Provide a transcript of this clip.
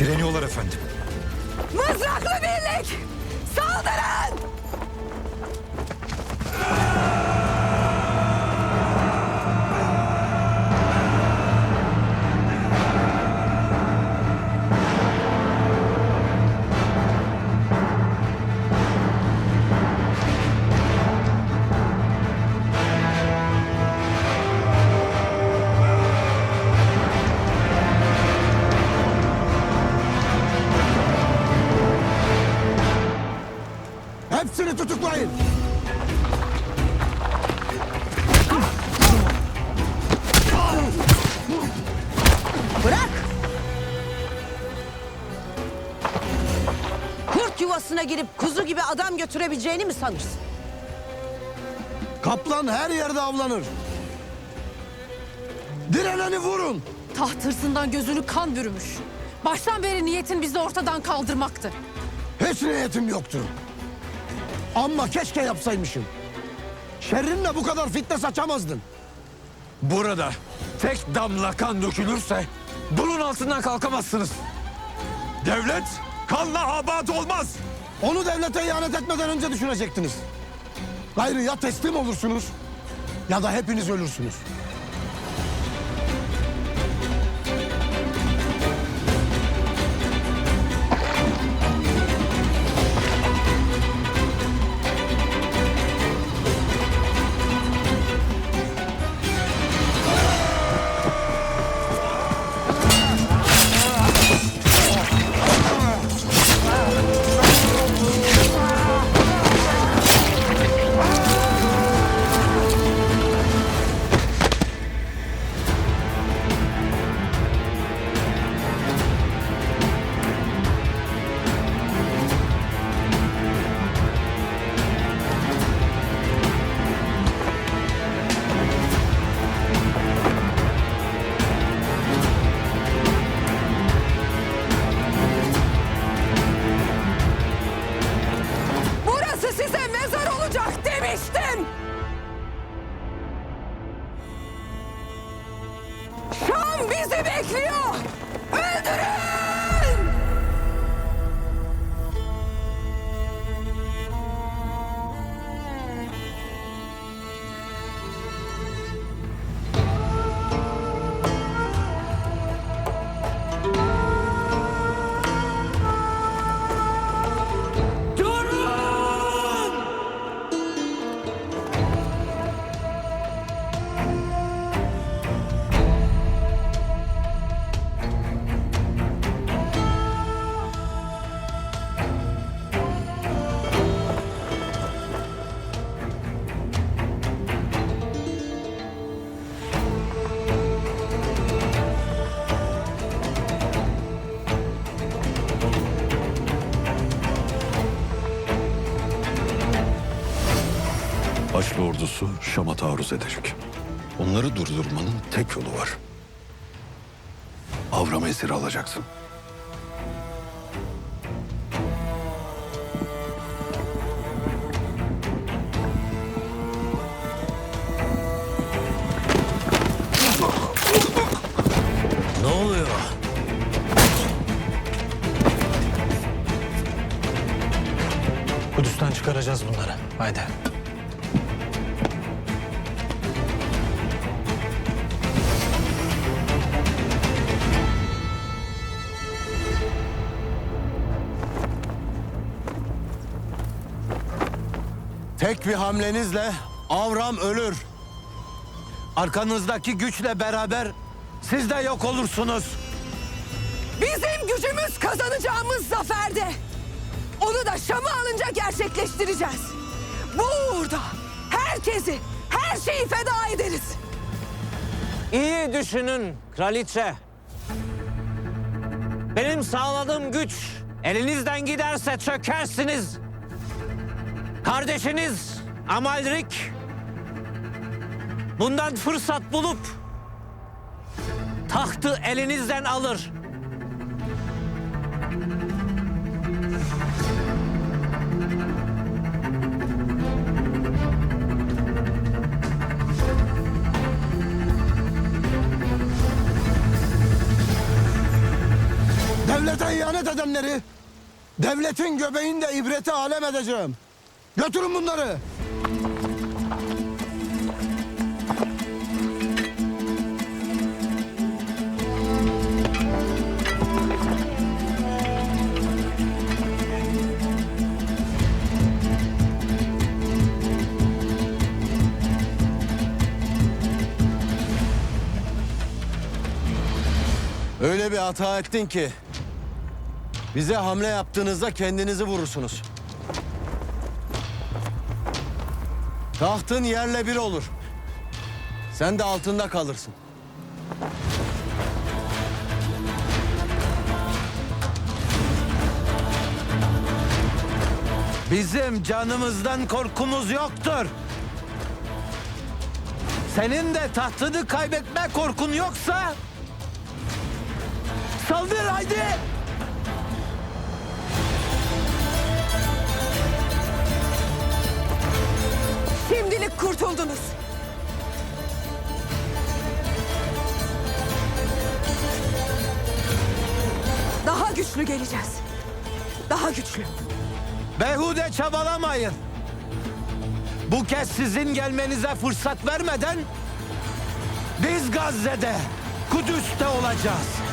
Direniyorlar efendim. Mızraklı birlik! Girip kuzu gibi adam götürebileceğini mi sanırsın? Kaplan her yerde avlanır. Direneni vurun. Taht hırsından gözünü kan bürümüş. Baştan beri niyetin bizi ortadan kaldırmaktı. Hiç niyetim yoktu. Ama keşke yapsaymışım. Şerrinle bu kadar fitne saçamazdın. Burada tek damla kan dökülürse bunun altından kalkamazsınız. Devlet kanla abat olmaz. Onu devlete ihanet etmeden önce düşünecektiniz. Gayrı ya teslim olursunuz ya da hepiniz ölürsünüz. Bizi Haçlı ordusu Şam'a taarruz edecek. Onları durdurmanın tek yolu var. Avram'ı esir alacaksın. Ne oluyor? Kudüs'ten çıkaracağız bunları. Haydi. Tek bir hamlenizle Avram ölür. Arkanızdaki güçle beraber siz de yok olursunuz. Bizim gücümüz kazanacağımız zaferde. Onu da Şam'ı alınca gerçekleştireceğiz. Bu uğurda herkesi, her şeyi feda ederiz. İyi düşünün kraliçe. Benim sağladığım güç elinizden giderse çökersiniz. Kardeşiniz Amalrik bundan fırsat bulup tahtı elinizden alır. Devlete ihanet edenleri devletin göbeğinde ibreti alem edeceğim. Götürün bunları. Öyle bir hata ettin ki bize hamle yaptığınızda kendinizi vurursunuz. Tahtın yerle bir olur. Sen de altında kalırsın. Bizim canımızdan korkumuz yoktur. Senin de tahtını kaybetme korkun yoksa... Saldır haydi! Şimdilik kurtuldunuz. Daha güçlü geleceğiz. Daha güçlü. Behude çabalamayın. Bu kez sizin gelmenize fırsat vermeden... ...biz Gazze'de, Kudüs'te olacağız.